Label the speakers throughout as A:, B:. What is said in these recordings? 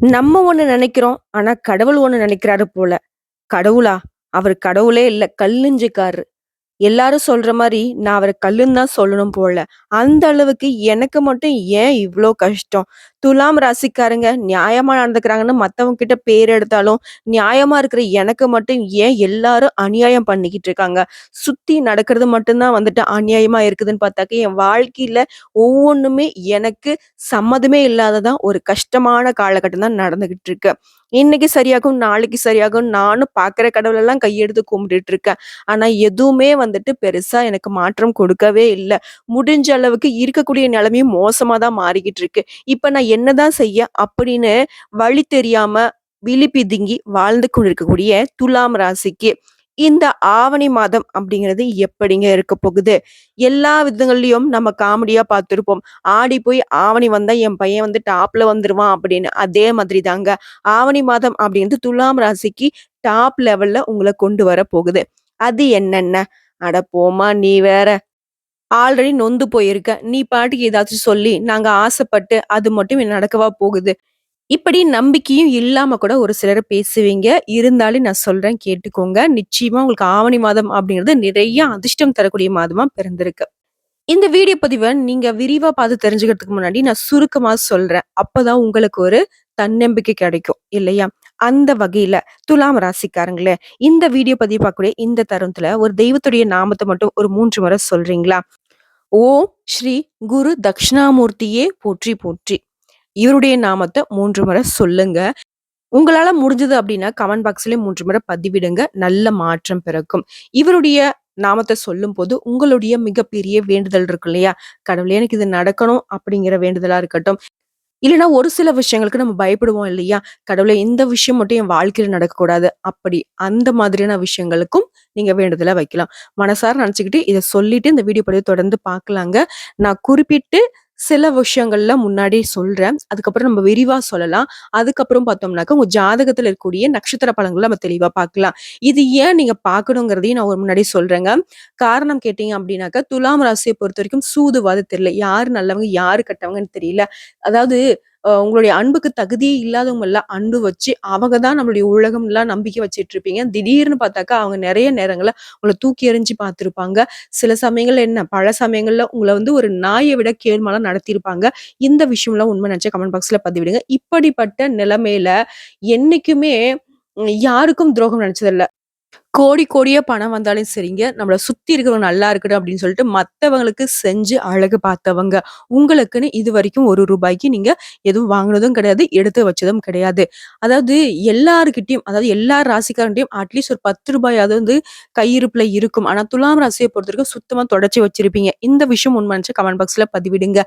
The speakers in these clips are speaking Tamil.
A: நம்ம ஒண்ணு நினைக்கிறோம் ஆனா கடவுள் ஒண்ணு நினைக்கிறாரு போல. கடவுளா? அவர் கடவுளே இல்ல. கல்லுஞ்சுக்காரரு. எல்லாரும் சொல்ற மாதிரி நான் அவரை கல்லுன்னு தான் சொல்லணும் போல. அந்த அளவுக்கு எனக்கு மட்டும் ஏன் இவ்வளோ கஷ்டம்? துலாம் ராசிக்காரங்க நியாயமா நடந்துக்கிறாங்கன்னு மத்தவங்க கிட்ட பேர் எடுத்தாலும், நியாயமா இருக்கிற எனக்கு மட்டும் ஏன் எல்லாரும் அநியாயம் பண்ணிக்கிட்டு இருக்காங்க? சுத்தி நடக்கிறது மட்டும்தான் வந்துட்டு அநியாயமா இருக்குதுன்னு பார்த்தாக்க, என் வாழ்க்கையில ஒவ்வொன்றுமே எனக்கு சம்மதமே இல்லாததான் ஒரு கஷ்டமான காலகட்டம் தான் நடந்துகிட்டு இருக்கு. இன்னைக்கு சரியாகும், நாளைக்கு சரியாகும். நானும் பார்க்குற கடவுளெல்லாம் கையெடுத்து கும்பிட்டுட்டு இருக்கேன். ஆனா எதுவுமே வந்து வந்துட்டு பெருசா எனக்கு மாற்றம் கொடுக்கவே இல்லை முடிஞ்ச அளவுக்கு இருக்கக்கூடிய நிலைமையும் மோசமா தான் மாறிக்கிட்டு இருக்கு. இப்ப நான் என்னதான் செய்ய? அப்படின்னு வழி தெரியாம விழி பிதுங்கி வாழ்ந்து கொண்டிருக்கக்கூடிய துலாம் ராசிக்கு, இந்த ஆவணி மாதம் அப்படிங்கிறது எப்படிங்க இருக்க போகுது? எல்லா விதங்கள்லையும் நம்ம காமெடியா பார்த்துருப்போம் ஆடி போய் ஆவணி வந்தா என் பையன் வந்து டாப்ல வந்துருவான் அப்படின்னு. அதே மாதிரி தாங்க. ஆவணி மாதம் அப்படிங்கிறது துலாம் ராசிக்கு டாப் லெவல்ல உங்களை கொண்டு வர போகுது. அது என்னென்ன? அட போமா நீ வேற. ஆல்ரெடி நொந்து போயிருக்க. நீ பாட்டுக்கு ஏதாச்சும் சொல்லி, நாங்க ஆசைப்பட்டு அது மட்டும் நடக்கவா போகுது? இப்படி நம்பிக்கையும் இல்லாம கூட ஒரு சிலர் பேசுவீங்க. இருந்தாலும் நான் சொல்றேன் கேட்டுக்கோங்க. நிச்சயமா உங்களுக்கு ஆவணி மாதம் அப்படிங்கிறது நிறைய அதிர்ஷ்டம் தரக்கூடிய மாதமா பிறந்திருக்கு. இந்த வீடியோ பதிவை நீங்க விரிவா பார்த்து தெரிஞ்சுக்கிறதுக்கு முன்னாடி நான் சுருக்கமா சொல்றேன். அப்பதான் உங்களுக்கு ஒரு தன்னம்பிக்கை கிடைக்கும் இல்லையா? அந்த வகையில துலாம் ராசிக்காரங்களே, இந்த வீடியோ பதிவு பார்க்கக்கூடிய இந்த தருணத்துல ஒரு தெய்வத்துடைய நாமத்தை மட்டும் ஒரு மூன்று முறை சொல்றீங்களா? ஓம் ஸ்ரீ குரு தக்ஷணாமூர்த்தியே போற்றி போற்றி. இவருடைய நாமத்தை மூன்று முறை சொல்லுங்க. உங்களால முடிஞ்சது அப்படின்னா கமெண்ட் பாக்ஸ்லயே மூன்று முறை பதிவிடுங்க. நல்ல மாற்றம் பிறக்கும். இவருடைய நாமத்த சொல்லும்போது உங்களுடைய மிகப்பெரிய வேண்டுதல் இருக்கும் இல்லையா? கடவுளே எனக்கு இது நடக்கணும் அப்படிங்கிற வேண்டுதலா இருக்கட்டும். இல்லைன்னா ஒரு சில விஷயங்களுக்கு நம்ம பயப்படுவோம் இல்லையா? கடவுளே இந்த விஷயம் மட்டும் என் வாழ்க்கையில நடக்கக்கூடாது. அப்படி அந்த மாதிரியான விஷயங்களுக்கும் நீங்க வேண்டுதலை வைக்கலாம். மனசார நினச்சிக்கிட்டு இதை சொல்லிட்டு இந்த வீடியோ பதிவ தொடர்ந்து பார்க்கலாங்க. நான் குறிப்பிட்டு சில விஷயங்கள்ல முன்னாடி சொல்றேன். அதுக்கப்புறம் நம்ம விரிவா சொல்லலாம். அதுக்கப்புறம் பார்த்தோம்னாக்க, உங்க ஜாதகத்துல இருக்கக்கூடிய நட்சத்திர பலன்கள நம்ம தெளிவா பார்க்கலாம். இது ஏன் நீங்க பார்க்கணுங்கிறதையும் நான் ஒரு முன்னாடி சொல்றேங்க. காரணம் கேட்டீங்க அப்படின்னாக்கா துலாம் ராசையை பொறுத்த வரைக்கும் சூதுவாது தெரியல. யாரு நல்லவங்க, யாரு கெட்டவங்கன்னு தெரியல. அதாவது உங்களுடைய அன்புக்கு தகுதியே இல்லாதவங்க எல்லாம் அன்பு வச்சு, அவங்க தான் நம்மளுடைய உலகம்லாம் நம்பிக்கை வச்சுட்டு இருப்பீங்க. திடீர்னு பார்த்தாக்கா, அவங்க நிறைய நேரங்களில் உங்களை தூக்கி எறிஞ்சு பார்த்துருப்பாங்க சில சமயங்கள்ல என்ன, பல சமயங்கள்ல உங்களை வந்து ஒரு நாயை விட கேள்மெல்லாம் நடத்தியிருப்பாங்க. இந்த விஷயம்லாம் உண்மை நினச்சா கமெண்ட் பாக்ஸ்ல பதிவிடுங்க. இப்படிப்பட்ட நிலைமையில என்னைக்குமே யாருக்கும் துரோகம் நினைச்சதில்ல கோடி கோடியே பணம் வந்தாலும் சரிங்க, நம்மளை சுற்றி இருக்கிறவங்க நல்லா இருக்கட்டும் அப்படின்னு சொல்லிட்டு மற்றவங்களுக்கு செஞ்சு அழகு பார்த்தவங்க. உங்களுக்குன்னு இது வரைக்கும் ஒரு ரூபாய்க்கு நீங்கள் எதுவும் வாங்கினதும் கிடையாது, எடுத்து வச்சதும் கிடையாது. அதாவது எல்லாருக்கிட்டையும் அதாவது எல்லா ராசிக்காரன்ட்டையும் அட்லீஸ்ட் ஒரு பத்து ரூபாயாவது வந்து கையிருப்பில் இருக்கும். ஆனால் துலாம் ராசியை பொறுத்தவரைக்கும் சுத்தமாக தொடச்சி வச்சிருப்பீங்க. இந்த விஷயம் உண்மைச்சு கமெண்ட் பாக்ஸில் பதிவிடுங்க.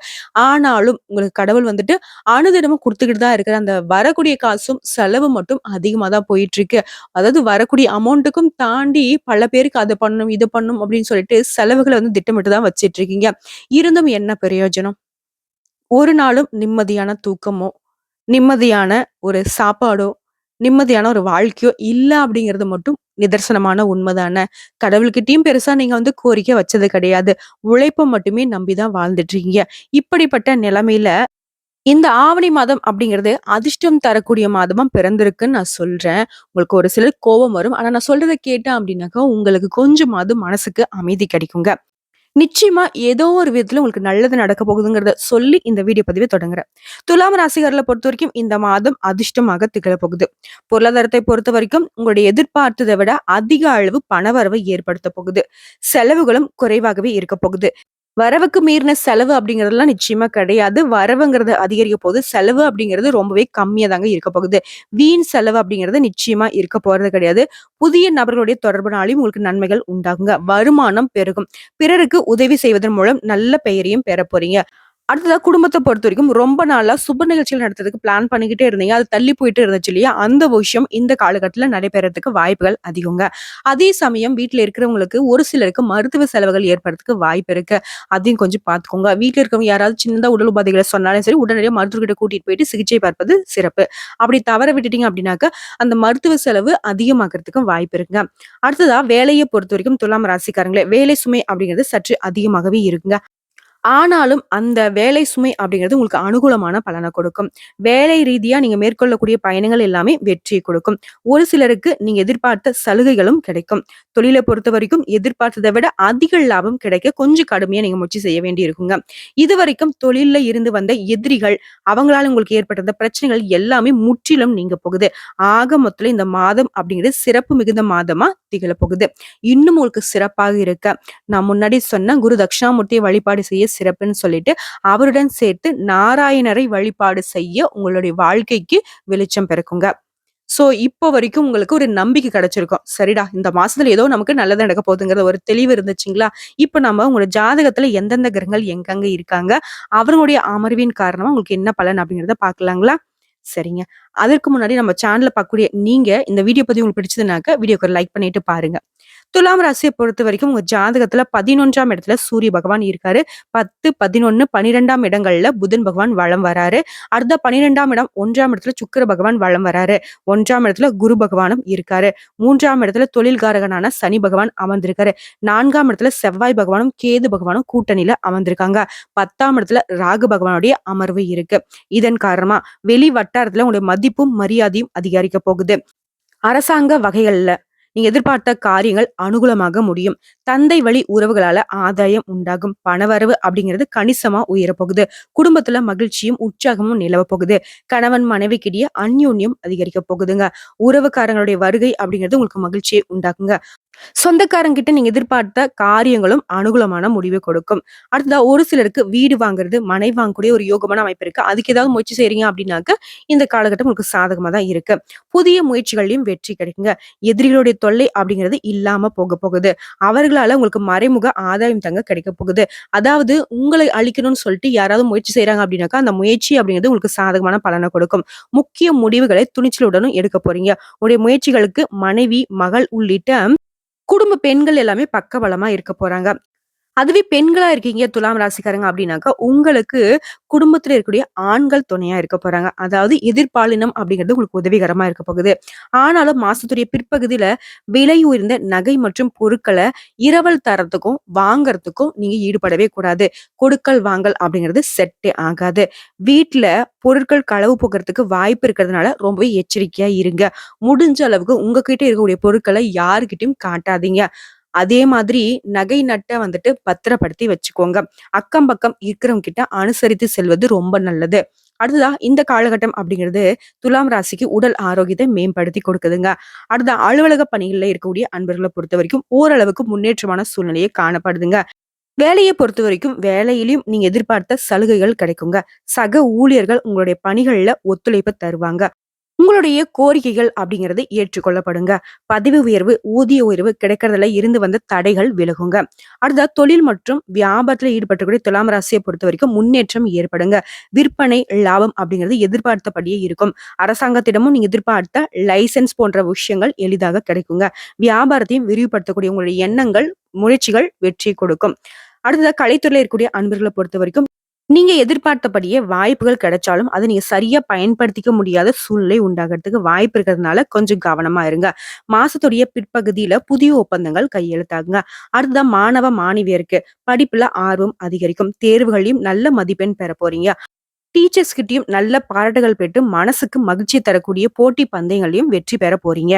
A: ஆனாலும் உங்களுக்கு கடவுள் வந்துட்டு அனுதினமும் கொடுத்துக்கிட்டு தான் இருக்கிற அந்த வரக்கூடிய காசும், செலவு மட்டும் அதிகமாக தான் போயிட்டுருக்கு. அதாவது வரக்கூடிய அமௌண்ட்டுக்கும் தாண்டி பல பேருக்கு அதை பண்ணணும், இது பண்ணணும் அப்படின்னு சொல்லிட்டு செலவுகளை வந்து திட்டமிட்டு தான் வச்சிட்டு இருக்கீங்க. இருந்தும் என்ன பிரயோஜனம்? ஒரு நாளும் நிம்மதியான தூக்கமோ, நிம்மதியான ஒரு சாப்பாடோ, நிம்மதியான ஒரு வாழ்க்கையோ இல்லை அப்படிங்கிறது மட்டும் நிதர்சனமான உண்ம தான. கடவுள்கிட்டயும் பெருசா நீங்க வந்து கோரிக்கை வச்சது கிடையாது. உழைப்ப மட்டுமே நம்பி தான் வாழ்ந்துட்டு இருக்கீங்க. இப்படிப்பட்ட நிலைமையில இந்த ஆவணி மாதம் அப்படிங்கிறது அதிர்ஷ்டம் தரக்கூடிய மாதமா பிறந்திருக்குன்னு நான் சொல்றேன். உங்களுக்கு ஒரு சிலர் கோபம் வரும். ஆனா நான் சொல்றதை கேட்டேன் அப்படின்னாக்கா, உங்களுக்கு கொஞ்சமாவது மனசுக்கு அமைதி கிடைக்குங்க. நிச்சயமா ஏதோ ஒரு விதத்துல உங்களுக்கு நல்லது நடக்க போகுதுங்கிறத சொல்லி இந்த வீடியோ பதிவை தொடங்குறேன். துலாம் பொறுத்த வரைக்கும் இந்த மாதம் அதிர்ஷ்டமாக திகழப் போகுது. பொருளாதாரத்தை பொறுத்த வரைக்கும் உங்களுடைய எதிர்பார்த்தத விட அதிக அளவு பணவரவை ஏற்படுத்த போகுது. செலவுகளும் குறைவாகவே இருக்க போகுது. வரவுக்கு மீறின செலவு அப்படிங்கிறதுலாம் நிச்சயமா கிடையாது. வரவுங்கிறது அதிகரிக்க போகுது. செலவு அப்படிங்கிறது ரொம்பவே கம்மியா தாங்க இருக்க போகுது. வீண் செலவு அப்படிங்கிறது நிச்சயமா இருக்க போறது கிடையாது. புதிய நபர்களுடைய தொடர்புனாலையும் உங்களுக்கு நன்மைகள் உண்டாகுங்க. வருமானம் பெருகும். பிறருக்கு உதவி செய்வதன் மூலம் நல்ல பெயரையும் பெற போறீங்க. அடுத்ததாக குடும்பத்தை பொறுத்த வரைக்கும் ரொம்ப நாளாக சுப நிகழ்ச்சிகள் நடத்துறதுக்கு பிளான் பண்ணிக்கிட்டே இருந்தீங்க. அது தள்ளி போயிட்டு இருந்துச்சு இல்லையா? அந்த விஷயம் இந்த காலகட்டத்தில் நடைபெறதுக்கு வாய்ப்புகள் அதிகங்க. அதே சமயம் வீட்டில் இருக்கிறவங்களுக்கு ஒரு சிலருக்கு மருத்துவ செலவுகள் ஏற்படுறதுக்கு வாய்ப்பு இருக்கு. அதையும் கொஞ்சம் பார்த்துக்கோங்க. வீட்டில் இருக்கிறவங்க யாராவது சின்னதாக உடல் உபாதைகளை சொன்னாலும் சரி, உடனடியாக மருத்துவர்கிட்ட கூட்டிட்டு போயிட்டு சிகிச்சை பார்ப்பது சிறப்பு. அப்படி தவற விட்டுட்டீங்க அப்படின்னாக்க, அந்த மருத்துவ செலவு அதிகமாகறதுக்கும் வாய்ப்பு இருக்குங்க. அடுத்ததா பொறுத்த வரைக்கும் துலாம் ராசிக்காரங்களே, வேலை சுமை அப்படிங்கிறது சற்று அதிகமாகவே இருக்குங்க. ஆனாலும் அந்த வேலை சுமை அப்படிங்கிறது உங்களுக்கு அனுகூலமான பலனை கொடுக்கும். வேலை ரீதியா நீங்க மேற்கொள்ளக்கூடிய பயணங்கள் எல்லாமே வெற்றியை கொடுக்கும். ஒரு சிலருக்கு நீங்க எதிர்பார்த்த சலுகைகளும் கிடைக்கும். தொழிலை பொறுத்த வரைக்கும் எதிர்பார்த்தத விட அதிக லாபம் கிடைக்க கொஞ்சம் கடுமையா நீங்க முயற்சி செய்ய வேண்டி இருக்குங்க இதுவரைக்கும் தொழில்ல இருந்து வந்த எதிரிகள், அவங்களால உங்களுக்கு ஏற்பட்ட பிரச்சனைகள் எல்லாமே முற்றிலும் நீங்க போகுது. ஆக மொத்தத்துல இந்த மாதம் அப்படிங்கிறது சிறப்பு மிகுந்த மாதமா திகழ போகுது. இன்னும் உங்களுக்கு சிறப்பாக இருக்க, நான் முன்னாடி சொன்ன குரு தட்சிணாமூர்த்தியை வழிபாடு செய்ய சிறப்புன்னு சொல்லிட்டு, அவருடன் சேர்த்து நாராயணரை வழிபாடு செய்ய உங்களுடைய வாழ்க்கைக்கு வெளிச்சம் பிறக்குங்க. ஸோ, இப்போ வரைக்கும் உங்களுக்கு ஒரு நம்பிக்கை கிடைச்சிருக்கும். சரிடா, இந்த மாசத்துல ஏதோ நமக்கு நல்லது நடக்க போகுதுங்கிற ஒரு தெளிவு இருந்துச்சுங்களா? இப்ப நம்ம உங்களோட ஜாதகத்துல எந்தெந்த கிரகங்கள் எங்கெங்க இருக்காங்க, அவர்களுடைய அமர்வின் காரணமா உங்களுக்கு என்ன பலன் அப்படிங்கிறத பார்க்கலாங்களா? சரிங்க. அதற்கு முன்னாடி நம்ம சேனல்ல பார்க்கக்கூடிய நீங்க இந்த வீடியோ பத்தி உங்களுக்கு பிடிச்சதுனாக்க, வீடியோக்கு லைக் பண்ணிட்டு பாருங்க. துலாம் ரசியை பொறுத்த வரைக்கும் உங்க ஜாதகத்துல 11ஆம் இடத்துல சூரிய பகவான் இருக்காரு. 10, 11, 12ஆம் இடங்கள்ல புதன் பகவான் வலம் வராரு. அடுத்த 12ஆம் இடம் ஒன்றாம் இடத்துல சுக்கிர பகவான் வலம் வராரு. ஒன்றாம் இடத்துல குரு பகவானும் இருக்காரு. மூன்றாம் இடத்துல தொழில்காரகனான சனி பகவான் அமர்ந்திருக்காரு. நான்காம் இடத்துல செவ்வாய் பகவானும், கேது பகவானும் கூட்டணியில அமர்ந்திருக்காங்க. 10ஆம் இடத்துல ராகு பகவானுடைய அமர்வு இருக்கு. இதன் காரணமா வெளி வட்டாரத்துல உங்களுடைய மதிப்பும், மரியாதையும் அதிகரிக்க போகுது. அரசாங்க வகைகள்ல நீங்க எதிர்பார்த்த காரியங்கள் அனுகூலமாக முடியும். தந்தை வழி உறவுகளால ஆதாயம் உண்டாகும். பணவரவு அப்படிங்கிறது கணிசமா உயரப்போகுது குடும்பத்துல மகிழ்ச்சியும், உற்சாகமும் நிலவப் போகுது. கணவன் மனைவிக்கிடையே அந்யோன்யம் அதிகரிக்கப் போகுதுங்க. உறவுக்காரங்களுடைய வருகை அப்படிங்கிறது உங்களுக்கு மகிழ்ச்சியை உண்டாக்குங்க. சொந்தக்காரங்கிட்ட நீங்க எதிர்பார்த்த காரியங்களும் அனுகூலமான முடிவை கொடுக்கும். அடுத்ததா ஒரு சிலருக்கு வீடு வாங்குறது, மனை வாங்கக்கூடிய ஒரு யோகமான அமைப்பு இருக்கு. அதுக்கு ஏதாவது முயற்சி செய்றீங்க அப்படின்னாக்க, இந்த காலகட்டம் உங்களுக்கு சாதகமா தான் இருக்கு. புதிய முயற்சிகள்லயும் வெற்றி கிடைக்குங்க. எதிரிகளுடைய தொல்லை அப்படிங்கிறது இல்லாம போக போகுது. அவர்களால உங்களுக்கு மறைமுக ஆதாயம் தங்க கிடைக்க போகுது. அதாவது உங்களை அழிக்கணும்னு சொல்லிட்டு யாராவது முயற்சி செய்யறாங்க அப்படின்னாக்கா, அந்த முயற்சி அப்படிங்கிறது உங்களுக்கு சாதகமான பலனை கொடுக்கும். முக்கிய முடிவுகளை துணிச்சலுடனும் எடுக்க போறீங்க. உங்களுடைய முயற்சிகளுக்கு மனைவி, மகள் உள்ளிட்ட குடும்ப பெண்கள் எல்லாமே பக்கபலமா இருக்க போறாங்க. அதுவே பெண்களா இருக்கீங்க துலாம் ராசிக்காரங்க அப்படின்னாக்கா, உங்களுக்கு குடும்பத்துல இருக்கக்கூடிய ஆண்கள் துணையா இருக்க போறாங்க. அதாவது எதிர்பாலினம் அப்படிங்கிறது உங்களுக்கு உதவிகரமா இருக்க போகுது. ஆனாலும் மாசத்துடைய பிற்பகுதியில விலை உயர்ந்த நகை மற்றும் பொருட்களை இரவல் தரத்துக்கும், வாங்கறதுக்கும் நீங்க ஈடுபடவே கூடாது. கொடுக்கல் வாங்கல் அப்படிங்கிறது செட்டே ஆகாது. வீட்டுல பொருட்கள் களவு போகிறதுக்கு வாய்ப்பு இருக்கிறதுனால ரொம்பவே எச்சரிக்கையா இருங்க. முடிஞ்ச அளவுக்கு உங்ககிட்ட இருக்கக்கூடிய பொருட்களை யாருக்கிட்டையும் காட்டாதீங்க. அதே மாதிரி நகை நட்டை வந்துட்டு பத்திரப்படுத்தி வச்சுக்கோங்க. அக்கம் பக்கம் இருக்கிறவங்க கிட்ட அனுசரித்து செல்வது ரொம்ப நல்லது. அடுத்ததா இந்த காலகட்டம் அப்படிங்கிறது துலாம் ராசிக்கு உடல் ஆரோக்கியத்தை மேம்படுத்தி கொடுக்குதுங்க. அடுத்த அலுவலக பணிகளில் இருக்கக்கூடிய அன்பர்களை பொறுத்த வரைக்கும் ஓரளவுக்கு முன்னேற்றமான சூழ்நிலையை காணப்படுதுங்க. வேலையை பொறுத்த வரைக்கும் வேலையிலயும் நீங்க எதிர்பார்த்த சலுகைகள் கிடைக்குங்க. சக ஊழியர்கள் உங்களுடைய பணிகள்ல ஒத்துழைப்பு தருவாங்க. உங்களுடைய கோரிக்கைகள் அப்படிங்கிறது ஏற்றுக்கொள்ளப்படுங்க. பதவி உயர்வு, ஊதிய உயர்வு கிடைக்கிறதுல இருந்து வந்த தடைகள் விலகுங்க. அடுத்த தொழில் மற்றும் வியாபாரத்துல ஈடுபட்டக்கூடிய துலாம் பொறுத்த வரைக்கும் முன்னேற்றம் ஏற்படுங்க. விற்பனை, லாபம் அப்படிங்கிறது எதிர்பார்த்தபடியே இருக்கும். அரசாங்கத்திடமும் நீங்க எதிர்பார்த்த லைசென்ஸ் போன்ற விஷயங்கள் எளிதாக கிடைக்குங்க. வியாபாரத்தையும் விரிவுபடுத்தக்கூடிய உங்களுடைய எண்ணங்கள், முயற்சிகள் வெற்றி கொடுக்கும். அடுத்ததாக கலைத்துறையில் இருக்கக்கூடிய அன்பர்கள பொறுத்தவரைக்கும் நீங்க எதிர்பார்த்தபடியே வாய்ப்புகள் கிடைச்சாலும், அதை நீங்க சரியா பயன்படுத்திக்க முடியாத சூழ்நிலை உண்டாகிறதுக்கு வாய்ப்பு இருக்கிறதுனால கொஞ்சம் கவனமா இருங்க. மாசத்துடைய பிற்பகுதியில புதிய ஒப்பந்தங்கள் கையெழுத்தாகுங்க. அடுத்ததான் மாணவ, மாணவியருக்கு படிப்புல ஆர்வம் அதிகரிக்கும். தேர்வுகளையும் நல்ல மதிப்பெண் பெற போறீங்க. டீச்சர்ஸ் கிட்டயும் நல்ல பாராட்டுகள் பெற்று மனசுக்கு மகிழ்ச்சி தரக்கூடிய போட்டி பந்தயங்களையும் வெற்றி பெற போறீங்க.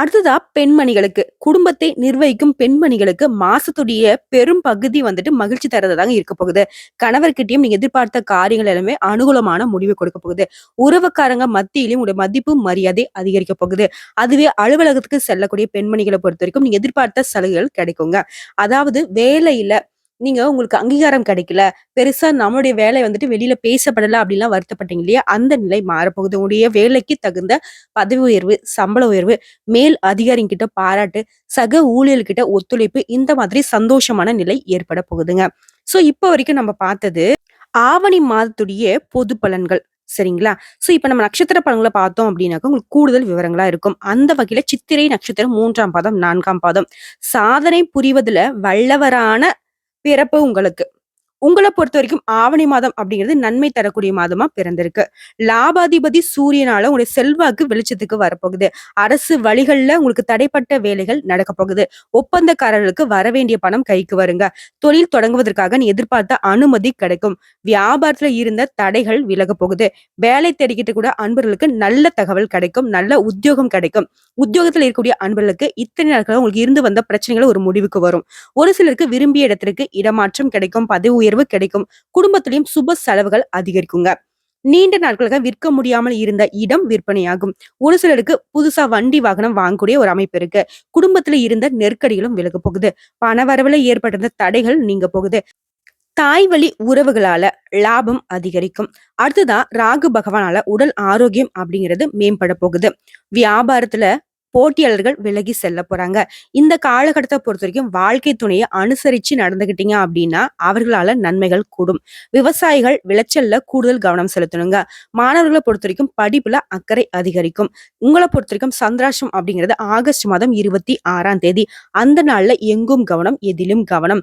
A: அடுத்ததா பெண்மணிகளுக்கு, குடும்பத்தை நிர்வகிக்கும் பெண்மணிகளுக்கு மாசத்துடைய பெரும் பகுதி வந்துட்டு மகிழ்ச்சி தரதாங்க இருக்க போகுது. கணவர்கிட்டயும் நீங்க எதிர்பார்த்த காரியங்கள் எல்லாமே அனுகூலமான முடிவு கொடுக்க போகுது. உறவுக்காரங்க மத்தியிலும் உடைய மதிப்பு, மரியாதை அதிகரிக்க போகுது. அதுவே அலுவலகத்துக்கு செல்லக்கூடிய பெண்மணிகளை பொறுத்த வரைக்கும் நீங்க எதிர்பார்த்த சலுகைகள் கிடைக்குங்க. அதாவது வேலையில நீங்க உங்களுக்கு அங்கீகாரம் கிடைக்கல, பெருசா நம்மளுடைய வேலை வந்துட்டு வெளியில பேசப்படல அப்படின்லாம் வருத்தப்பட்டீங்க இல்லையா? அந்த நிலை மாறப்போகுது. உங்களுடைய வேலைக்கு தகுந்த பதவி உயர்வு, சம்பள உயர்வு, மேல் அதிகாரிங்கிட்ட பாராட்டு, சக ஊழியர்கிட்ட ஒத்துழைப்பு இந்த மாதிரி சந்தோஷமான நிலை ஏற்பட போகுதுங்க. ஸோ இப்ப வரைக்கும் நம்ம பார்த்தது ஆவணி மாதத்துடைய பொது பலன்கள். சரிங்களா? ஸோ இப்ப நம்ம நட்சத்திர பலன்களை பார்த்தோம் அப்படின்னாக்க, உங்களுக்கு கூடுதல் விவரங்களா இருக்கும். அந்த வகையில சித்திரை நட்சத்திரம் மூன்றாம் பாதம், நான்காம் பாதம் சாதனை புரிவதுல வல்லவரான பிறப்பு உங்களை பொறுத்த வரைக்கும் ஆவணி மாதம் அப்படிங்கிறது நன்மை தரக்கூடிய மாதமா பிறந்திருக்கு. லாபாதிபதி சூரியனால உங்களுடைய செல்வாக்கு வெளிச்சத்துக்கு வரப்போகுது. அரசு வழிகள்ல உங்களுக்கு தடைப்பட்ட வேலைகள் நடக்க போகுது. ஒப்பந்தக்காரர்களுக்கு வர வேண்டிய பணம் கைக்கு வருங்க. தொழில் தொடங்குவதற்காக நீ எதிர்பார்த்த அனுமதி கிடைக்கும். வியாபாரத்துல இருந்த தடைகள் விலக போகுது. வேலை தேடிக்கிட்டு கூட அன்பர்களுக்கு நல்ல தகவல் கிடைக்கும். நல்ல உத்தியோகம் கிடைக்கும். உத்தியோகத்துல இருக்கக்கூடிய அன்பர்களுக்கு இத்தனை நாட்கள் உங்களுக்கு இருந்து வந்த பிரச்சனைகள் ஒரு முடிவுக்கு வரும். ஒரு சிலருக்கு விரும்பிய இடத்திற்கு இடமாற்றம் கிடைக்கும். பதவி உயர்வு கிடைக்கும். குடும்பத்திலையும் சுப செலவுகள் அதிகரிக்குங்க. நீண்ட நாட்களாக விற்க முடியாமல் இருந்த இடம் விற்பனையாகும். ஒரு சிலருக்கு புதுசா வண்டி வாகனம் வாங்கக்கூடிய ஒரு அமைப்பு இருக்கு. குடும்பத்துல இருந்த நெருக்கடிகளும் விலக போகுது. பணவரவுல ஏற்பட்டிருந்த தடைகள் நீங்க போகுது. தாய் வழி உறவுகளால லாபம் அதிகரிக்கும். அடுத்ததா ராகு பகவானால உடல் ஆரோக்கியம் அப்படிங்கிறது மேம்பட போகுது. வியாபாரத்துல போட்டியாளர்கள் விலகி செல்ல போறாங்க. இந்த காலகட்டத்தை பொறுத்த வரைக்கும் வாழ்க்கை துணையை அனுசரிச்சு நடந்துக்கிட்டீங்க அப்படின்னா, அவர்களால நன்மைகள் கூடும். விவசாயிகள் விளைச்சல்ல கூடுதல் கவனம் செலுத்தணுங்க. மாணவர்களை பொறுத்த வரைக்கும் படிப்புல அக்கறை அதிகரிக்கும். உங்களை பொறுத்த வரைக்கும் சந்திராஷம் அப்படிங்கிறது ஆகஸ்ட் மாதம் 26ஆம் தேதி. அந்த நாள்ல எங்கும் கவனம், எதிலும் கவனம்.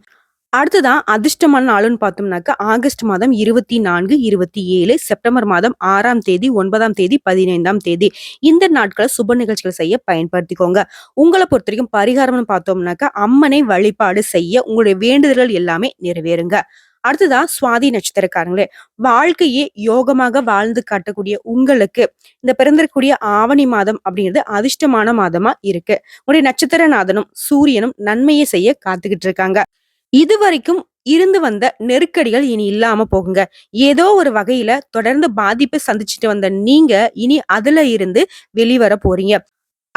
A: அடுத்ததான் அதிர்ஷ்டமான நாளுன்னு பார்த்தோம்னாக்கா, ஆகஸ்ட் மாதம் 24, 27, செப்டம்பர் மாதம் ஆறாம் தேதி, ஒன்பதாம் தேதி, 15ஆம் தேதி. இந்த நாட்களை சுப நிகழ்ச்சிகள் செய்ய பயன்படுத்திக்கோங்க. உங்களை பொறுத்த வரைக்கும் பரிகாரம்னு பார்த்தோம்னாக்கா, அம்மனை வழிபாடு செய்ய உங்களுடைய வேண்டுதல்கள் எல்லாமே நிறைவேறுங்க. அடுத்ததா சுவாதி நட்சத்திரக்காரங்களே, வாழ்க்கையே யோகமாக வாழ்ந்து காட்டக்கூடிய உங்களுக்கு, இந்த பிறந்திருக்கக்கூடிய ஆவணி மாதம் அப்படிங்கிறது அதிர்ஷ்டமான மாதமா இருக்கு. உங்களுடைய நட்சத்திரநாதனும், சூரியனும் நன்மையை செய்ய காத்துக்கிட்டு இருக்காங்க. இதுவரைக்கும் இருந்து வந்த நெருக்கடிகள் இனி இல்லாம போகுங்க. ஏதோ ஒரு வகையில தொடர்ந்து பாதிப்பை சந்திச்சுட்டு வந்த நீங்க, இனி அதுல இருந்து வெளிவர போறீங்க.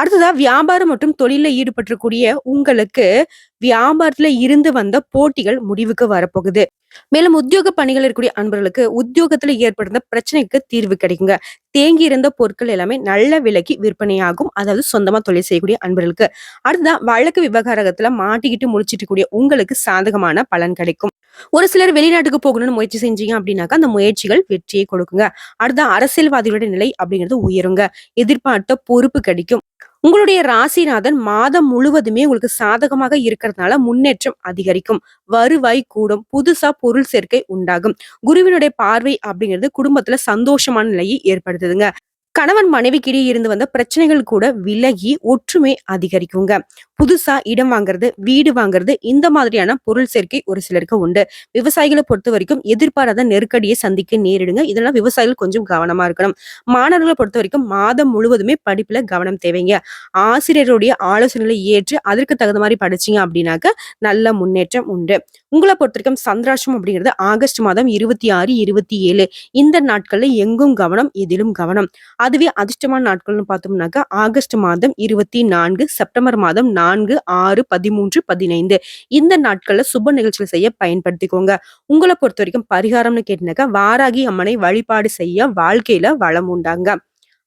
A: அடுத்ததா வியாபாரம் மற்றும் தொழில்ல ஈடுபட்டிருக்கக்கூடிய உங்களுக்கு, வியாபாரத்துல இருந்து வந்த போட்டிகள் முடிவுக்கு வரப்போகுது. மேலும் உத்தியோக பணிகள் இருக்கக்கூடிய அன்பர்களுக்கு, உத்தியோகத்துல ஏற்படுத்த பிரச்சனைக்கு தீர்வு கிடைக்குங்க. தேங்கி இருந்த பொருட்கள் எல்லாமே நல்ல விலைக்கு விற்பனையாகும். அதாவது சொந்தமா தொழில் செய்யக்கூடிய அன்பர்களுக்கு. அடுத்ததா வழக்கு விவகாரத்துல மாட்டிக்கிட்டு முழிச்சிட்டு இருக்கக்கூடிய உங்களுக்கு சாதகமான பலன் கிடைக்கும். ஒரு சிலர் வெளிநாட்டுக்கு போகணும்னு முயற்சி செஞ்சீங்க அப்படின்னாக்கா, அந்த முயற்சிகள் வெற்றியை கொடுக்குங்க. அடுத்த அரசியல்வாதிகளுடைய நிலை அப்படிங்கிறது உயருங்க. எதிர்பார்த்த பொறுப்பு கிடைக்கும். உங்களுடைய ராசிநாதன் மாதம் முழுவதுமே உங்களுக்கு சாதகமாக இருக்கிறதுனால முன்னேற்றம் அதிகரிக்கும். வருவாய் கூடும். புதுசா பொருள் சேர்க்கை உண்டாகும். குருவினுடைய பார்வை அப்படிங்கிறது குடும்பத்துல சந்தோஷமான நிலையை ஏற்படுத்துதுங்க. கணவன் மனைவிக்கிடையே இருந்து வந்த பிரச்சனைகள் கூட விலகி ஒற்றுமை அதிகரிக்குங்க. புதுசா இடம் வாங்குறது, வீடு வாங்குறது இந்த மாதிரியான பொருள் சேர்க்கை ஒரு சிலருக்கு உண்டு. விவசாயிகளை பொறுத்த வரைக்கும் எதிர்பாராத நெருக்கடியை சந்திக்க நேரிடுங்க. இதெல்லாம் விவசாயிகள் கொஞ்சம் கவனமா இருக்கணும். மாணவர்களை பொறுத்த வரைக்கும் மாதம் முழுவதுமே படிப்புல கவனம் தேவைங்க. ஆசிரியருடைய ஆலோசனைகளை ஏற்று அதற்கு தகுந்த மாதிரி படிச்சீங்க அப்படின்னாக்க, நல்ல முன்னேற்றம் உண்டு. உங்களை பொறுத்த வரைக்கும் சந்திராஷ்டம் அப்படிங்கிறது ஆகஸ்ட் மாதம் 26, 27 இந்த நாட்கள்ல எங்கும் கவனம், எதிலும் கவனம். அதுவே அதிர்ஷ்டமான நாட்கள்னு பார்த்தோம்னாக்கா, ஆகஸ்ட் மாதம் 24, செப்டம்பர் மாதம் நான்கு 4, 6, 13, 15 இந்த நாட்கள்ல சுப நிகழ்ச்சிகள் செய்ய பயன்படுத்திக்கோங்க. உங்களை பொறுத்த வரைக்கும் பரிகாரம்னு கேட்டினாக்கா வாராகி அம்மனை வழிபாடு செய்ய வாழ்க்கையில வளம் உண்டாங்க.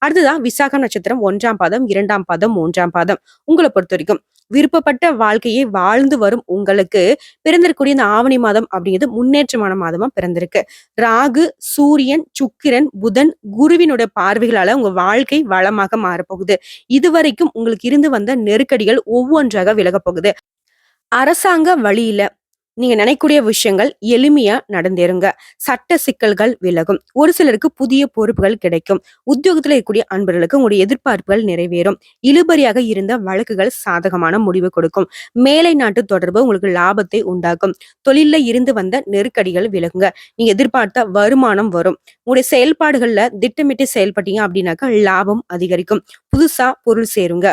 A: அடுத்ததான் விசாகம் நட்சத்திரம் ஒன்றாம் பாதம், இரண்டாம் பாதம், மூன்றாம் பாதம். உங்களை பொறுத்த வரைக்கும் விருப்பப்பட்ட வாழ்க்கையை வாழ்ந்து வரும் உங்களுக்கு, பிறந்திருக்கக்கூடிய இந்த ஆவணி மாதம் அப்படிங்கிறது முன்னேற்றமான மாதமா பிறந்திருக்கு. ராகு, சூரியன், சுக்கிரன், புதன், குருவினுடைய பார்வைகளால உங்க வாழ்க்கை வளமாக மாறப்போகுது. இதுவரைக்கும் உங்களுக்கு இருந்து வந்த நெருக்கடிகள் ஒவ்வொன்றாக விலகப் போகுது. அரசாங்க வழியில நீங்க நினைக்கக்கூடிய விஷயங்கள் எளிமையா நடந்தேறுங்க. சட்ட சிக்கல்கள் விலகும். ஒரு சிலருக்கு புதிய பொறுப்புகள் கிடைக்கும். உத்தியோகத்தில் இருக்கக்கூடிய அன்பர்களுக்கு உங்களுடைய எதிர்பார்ப்புகள் நிறைவேறும். இழுபறியாக இருந்த வழக்குகள் சாதகமான முடிவு கொடுக்கும். மேலை நாட்டு தொடர்பு உங்களுக்கு லாபத்தை உண்டாக்கும். தொழில்ல இருந்து வந்த நெருக்கடிகள் விலகுங்க. நீங்க எதிர்பார்த்த வருமானம் வரும். உங்களுடைய செயல்பாடுகள்ல திட்டமிட்டு செயல்பட்டீங்க அப்படின்னாக்கா லாபம் அதிகரிக்கும். புதுசா பொருள் சேருங்க.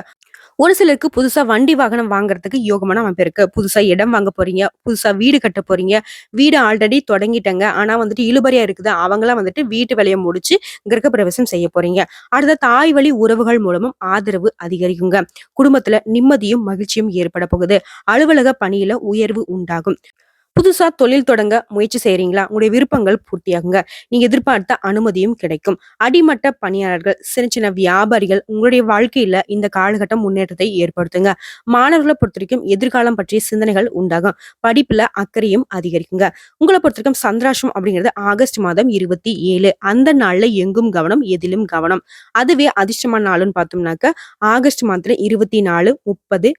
A: ஒரு சிலருக்கு புதுசா வண்டி வாகனம் வாங்குறதுக்கு யோகமான அமைப்பு இருக்கு. புதுசா இடம் வாங்க போறீங்க. புதுசா வீடு கட்ட போறீங்க. வீடு ஆல்ரெடி தொடங்கிட்டங்க. ஆனா வந்துட்டு இழுபறியா இருக்குது. அவங்களாம் வந்துட்டு வீட்டு வேலையை முடிச்சு கிரகப்பிரவேசம் செய்ய போறீங்க. அடுத்த தாய் வழி உறவுகள் மூலமும் ஆதரவு அதிகரிக்குங்க. குடும்பத்துல நிம்மதியும், மகிழ்ச்சியும் ஏற்பட போகுது. அலுவலக பணியில உயர்வு உண்டாகும். புதுசா தொழில் தொடங்க முயற்சி செய்யறீங்களா உங்களுடைய விருப்பங்கள் பூர்த்தியாகுங்க. நீங்க எதிர்பார்த்த அனுமதியும் கிடைக்கும். அடிமட்ட பணியாளர்கள், சின்ன சின்ன வியாபாரிகள் உங்களுடைய வாழ்க்கையில இந்த காலகட்டம் முன்னேற்றத்தை ஏற்படுத்துங்க. மாணவர்கள பொறுத்தவரைக்கும் எதிர்காலம் பற்றிய சிந்தனைகள் உண்டாகும். படிப்புல அக்கறையும் அதிகரிக்குங்க. உங்களை பொறுத்தவரைக்கும் சந்திராசம் அப்படிங்கிறது ஆகஸ்ட் மாதம் 27 அந்த நாள்ல எங்கும் கவனம், எதிலும் கவனம். அதுவே அதிர்ஷ்டமான நாளுன்னு பார்த்தோம்னாக்க, ஆகஸ்ட் மாதத்துல 24, 30,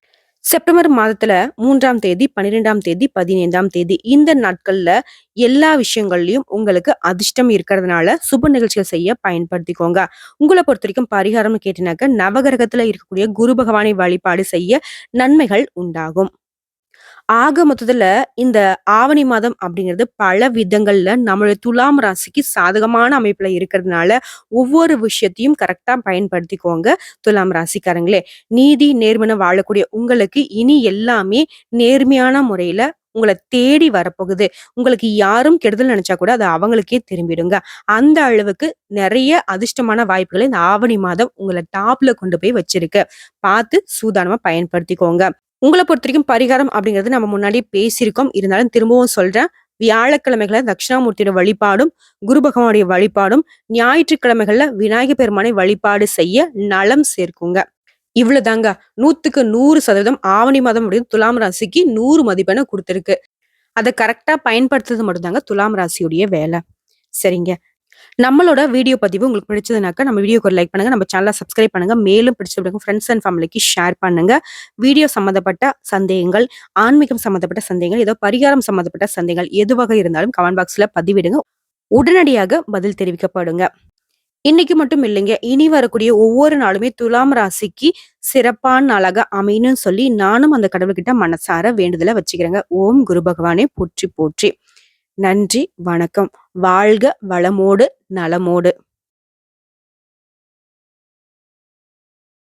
A: செப்டம்பர் மாதத்துல மூன்றாம் தேதி, 12ஆம் தேதி, 15ஆம் தேதி இந்த நாட்கள்ல எல்லா விஷயங்கள்லயும் உங்களுக்கு அதிர்ஷ்டம் இருக்கிறதுனால சுப நிகழ்ச்சிகள் செய்ய பயன்படுத்திக்கோங்க. உங்களை பொறுத்த வரைக்கும் பரிகாரம்னு கேட்டினாக்க நவகிரகத்துல இருக்கக்கூடிய குரு பகவானை வழிபாடு செய்ய நன்மைகள் உண்டாகும். ஆக மொத்தத்துல இந்த ஆவணி மாதம் அப்படிங்கிறது பல விதங்கள்ல நம்மளுடைய துலாம் ராசிக்கு சாதகமான அமைப்புல இருக்கிறதுனால, ஒவ்வொரு விஷயத்தையும் கரெக்டா பயன்படுத்திக்கோங்க துலாம் ராசிக்காரங்களே. நீதி, நேர்மைன்னு வாழக்கூடிய உங்களுக்கு இனி எல்லாமே நேர்மையான முறையில உங்களை தேடி வரப்போகுது. உங்களுக்கு யாரும் கெடுதல் நினைச்சா கூட அது அவங்களுக்கே திரும்பிடுங்க. அந்த அளவுக்கு நிறைய அதிர்ஷ்டமான வாய்ப்புகளை இந்த ஆவணி மாதம் உங்களை டாப்ல கொண்டு போய் வச்சிருக்கு. பார்த்து சூதானமா பயன்படுத்திக்கோங்க. உங்களை பொறுத்த வரைக்கும் பரிகாரம் அப்படிங்கிறது நம்ம முன்னாடியே பேசியிருக்கோம். இருந்தாலும் திரும்பவும் சொல்றேன். வியாழக்கிழமைகளை தட்சிணாமூர்த்தியோட வழிபாடும், குரு பகவானுடைய வழிபாடும், ஞாயிற்றுக்கிழமைகள்ல விநாயகர் பெருமானை வழிபாடு செய்ய நலம் சேர்க்குங்க. இவ்வளவுதாங்க. 100க்கு 100% ஆவணி மாதம் அப்படின்னு துலாம் ராசிக்கு 100 மதிப்பெண்ண குடுத்திருக்கு. அத கரெக்டா பயன்படுத்துறது மட்டும்தாங்க துலாம் ராசியுடைய வேலை சரிங்க. நம்மளோட வீடியோ பதிவு உங்களுக்கு பிடிச்சதுனாக்க நம்ம வீடியோக்கு ஒரு லைக் பண்ணுங்க. நம்ம சேனலை சப்ஸ்கிரைப் பண்ணுங்க. மேலும் பிடிச்சவங்களுக்கு ஃப்ரெண்ட்ஸ் அண்ட் ஃபேமிலிக்கு ஷேர் பண்ணுங்க. வீடியோ சம்மந்தப்பட்ட சந்தேகங்கள், ஆன்மீகம் சம்மந்தப்பட்ட சந்தேகங்கள், ஏதோ பரிகாரம் சம்மந்தப்பட்ட சந்தேகங்கள் எதுவாக இருந்தாலும் கமெண்ட் பாக்ஸ்ல பதிவிடுங்க. உடனடியாக பதில் தெரிவிக்கப்படுங்க. இன்னைக்கு மட்டும் இல்லைங்க. இனி வரக்கூடிய ஒவ்வொரு நாளுமே துலாம் ராசிக்கு சிறப்பான நாளாக அமையணும்னு சொல்லி நானும் அந்த கடவுள்கிட்ட மனசார வேண்டுதலை வச்சுக்கிறேங்க. ஓம் குரு பகவானே போற்றி போற்றி. நன்றி, வணக்கம். வாழ்க வளமோடு, நலமோடு.